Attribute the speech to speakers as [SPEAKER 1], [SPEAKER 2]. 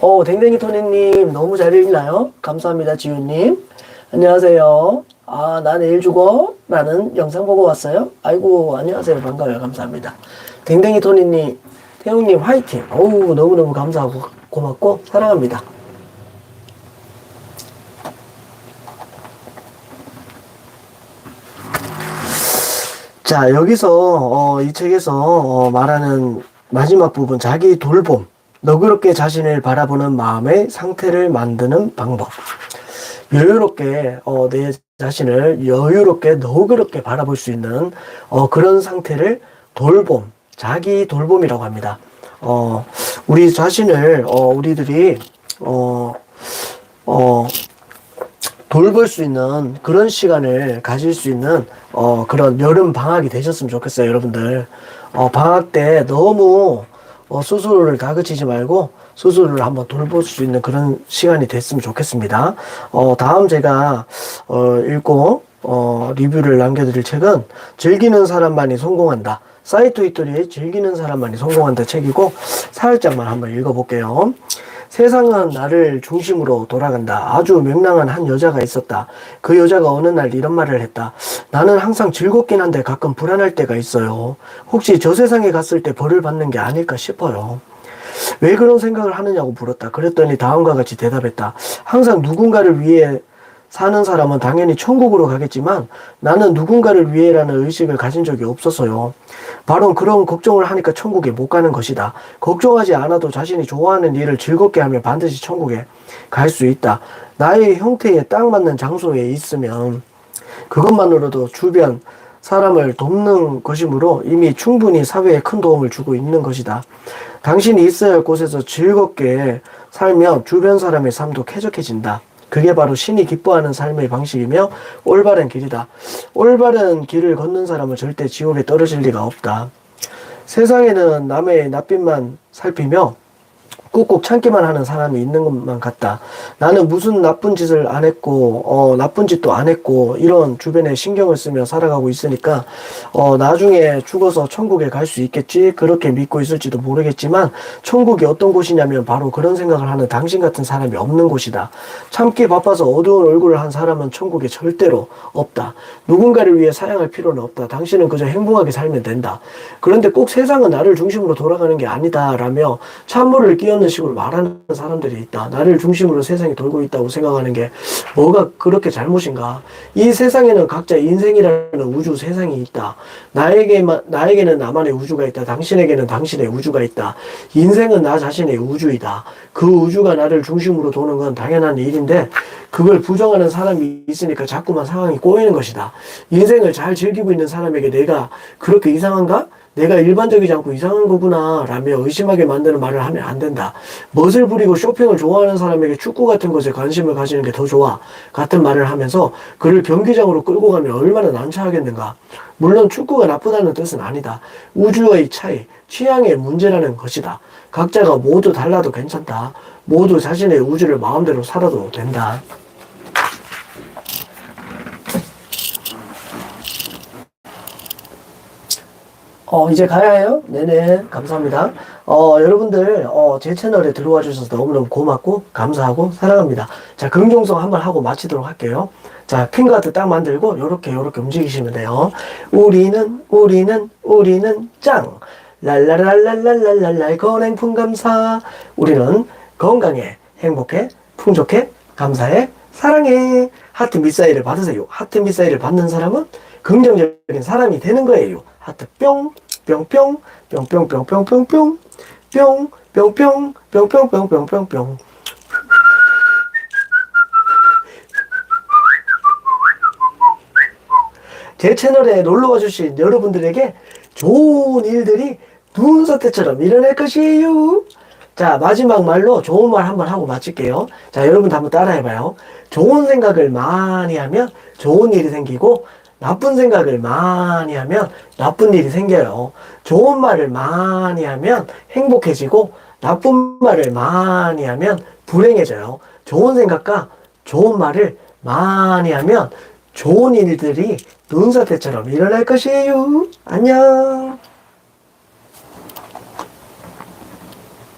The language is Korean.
[SPEAKER 1] 오, 댕댕이 토니님 너무 잘 읽나요? 감사합니다, 지훈님. 안녕하세요. 아, 나 내일 죽어? 라는 영상 보고 왔어요. 아이고, 안녕하세요. 반가워요. 감사합니다. 댕댕이 토니님, 태웅님 화이팅. 어우, 너무너무 감사하고 고맙고 사랑합니다. 자, 여기서, 어, 이 책에서 어, 말하는 마지막 부분, 자기 돌봄, 너그럽게 자신을 바라보는 마음의 상태를 만드는 방법. 여유롭게, 어, 내 자신을 여유롭게, 너그럽게 바라볼 수 있는, 어, 그런 상태를 돌봄, 자기 돌봄이라고 합니다. 어, 우리 자신을, 어, 우리들이, 어, 어, 돌볼 수 있는 그런 시간을 가질 수 있는 어 그런 여름 방학이 되셨으면 좋겠어요 여러분들 어 방학 때 너무 어 스스로를 다그치지 말고 스스로를 한번 돌볼 수 있는 그런 시간이 됐으면 좋겠습니다. 어 다음 제가 어 읽고 어 리뷰를 남겨드릴 책은 즐기는 사람만이 성공한다. 사이토 히토리의 즐기는 사람만이 성공한다 책이고 살짝만 한번 읽어볼게요 세상은 나를 중심으로 돌아간다. 아주 명랑한 한 여자가 있었다. 그 여자가 어느 날 이런 말을 했다. 나는 항상 즐겁긴 한데 가끔 불안할 때가 있어요. 혹시 저 세상에 갔을 때 벌을 받는 게 아닐까 싶어요. 왜 그런 생각을 하느냐고 물었다. 그랬더니 다음과 같이 대답했다. 항상 누군가를 위해 사는 사람은 당연히 천국으로 가겠지만 나는 누군가를 위해라는 의식을 가진 적이 없어서요. 바로 그런 걱정을 하니까 천국에 못 가는 것이다. 걱정하지 않아도 자신이 좋아하는 일을 즐겁게 하면 반드시 천국에 갈 수 있다. 나의 형태에 딱 맞는 장소에 있으면 그것만으로도 주변 사람을 돕는 것이므로 이미 충분히 사회에 큰 도움을 주고 있는 것이다. 당신이 있어야 할 곳에서 즐겁게 살면 주변 사람의 삶도 쾌적해진다. 그게 바로 신이 기뻐하는 삶의 방식이며 올바른 길이다. 올바른 길을 걷는 사람은 절대 지옥에 떨어질 리가 없다. 세상에는 남의 낯빛만 살피며 꾹꾹 참기만 하는 사람이 있는 것만 같다. 나는 무슨 나쁜 짓을 안 했고, 어, 나쁜 짓도 안 했고, 이런 주변에 신경을 쓰며 살아가고 있으니까, 어, 나중에 죽어서 천국에 갈 수 있겠지? 그렇게 믿고 있을지도 모르겠지만, 천국이 어떤 곳이냐면 바로 그런 생각을 하는 당신 같은 사람이 없는 곳이다. 참기 바빠서 어두운 얼굴을 한 사람은 천국에 절대로 없다. 누군가를 위해 사양할 필요는 없다. 당신은 그저 행복하게 살면 된다. 그런데 꼭 세상은 나를 중심으로 돌아가는 게 아니다. 라며 찬물을 끼얹는 식으로 말하는 사람들이 있다. 나를 중심으로 세상이 돌고 있다고 생각하는 게 뭐가 그렇게 잘못인가? 이 세상에는 각자 인생이라는 우주 세상이 있다. 나에게만, 나에게는 나만의 우주가 있다. 당신에게는 당신의 우주가 있다. 인생은 나 자신의 우주이다. 그 우주가 나를 중심으로 도는 건 당연한 일인데 그걸 부정하는 사람이 있으니까 자꾸만 상황이 꼬이는 것이다. 인생을 잘 즐기고 있는 사람에게 내가 그렇게 이상한가? 내가 일반적이지 않고 이상한 거구나 라며 의심하게 만드는 말을 하면 안 된다. 멋을 부리고 쇼핑을 좋아하는 사람에게 축구 같은 것에 관심을 가지는 게 더 좋아. 같은 말을 하면서 그를 경기장으로 끌고 가면 얼마나 난처하겠는가. 물론 축구가 나쁘다는 뜻은 아니다. 우주의 차이, 취향의 문제라는 것이다. 각자가 모두 달라도 괜찮다. 모두 자신의 우주를 마음대로 살아도 된다. 어, 이제 가야 해요? 네네, 감사합니다. 어, 여러분들, 어, 제 채널에 들어와 주셔서 너무너무 고맙고, 감사하고, 사랑합니다. 자, 긍정성 한번 하고 마치도록 할게요. 자, 핑가드 딱 만들고, 요렇게, 요렇게 움직이시면 돼요. 우리는, 우리는, 우리는 짱! 랄랄랄랄랄랄랄, 건행품 감사. 우리는 건강해, 행복해, 풍족해, 감사해, 사랑해. 하트 미사일을 받으세요. 하트 미사일을 받는 사람은 긍정적인 사람이 되는 거예요. 하트 뿅, 뿅 뿅, 뿅 뿅 뿅 뿅 뿅 뿅, 뿅, 뿅 뿅, 뿅 뿅 뿅 뿅 뿅 뿅. 제 채널에 놀러와 주신 여러분들에게 좋은 일들이 눈사태처럼 일어날 것이에요. 자, 마지막 말로 좋은 말 한번 하고 마칠게요. 자, 여러분도 한번 따라해봐요. 좋은 생각을 많이 하면 좋은 일이 생기고, 나쁜 생각을 많이 하면 나쁜 일이 생겨요. 좋은 말을 많이 하면 행복해지고, 나쁜 말을 많이 하면 불행해져요. 좋은 생각과 좋은 말을 많이 하면 좋은 일들이 눈사태처럼 일어날 것이에요. 안녕.